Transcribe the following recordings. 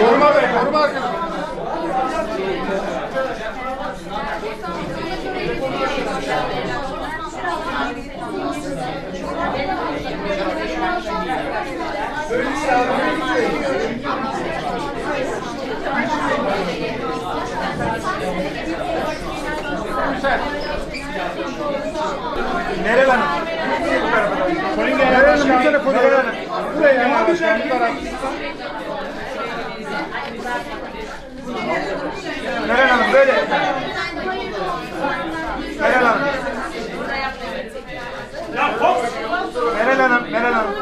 Koruma Bey, koruma arkadaşlar. Meral Hanım. Meral Hanım bir tane fotoğraf alın. Buraya ya. Başkan bu. Meral Hanım böyle. Meral Hanım. Meral Hanım, Meral Hanım.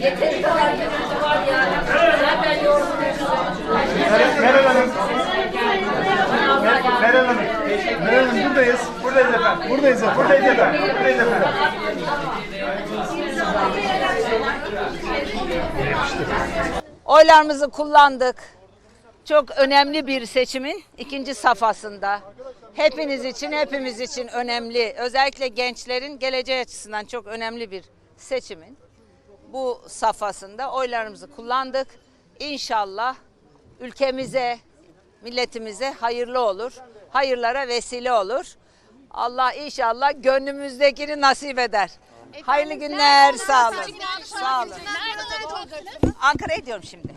Yeteri kadar var ya. Zaten yorgunuz. Meral, Meral Hanım. Mer- Meral buradayız. Buradayız efendim. Buradayız efendim. Buradayız efendim. Buradayız efendim. Oylarımızı kullandık. Çok önemli bir seçimin ikinci safhasında. Hepiniz için, hepimiz için önemli. Özellikle gençlerin geleceği açısından çok önemli bir seçimin bu safhasında oylarımızı kullandık. İnşallah ülkemize, milletimize hayırlı olur. Hayırlara vesile olur. Allah inşallah gönlümüzdekini nasip eder. Hayırlı günler, sağ olun. Sağ olun. Ankara'ya gidiyorum şimdi.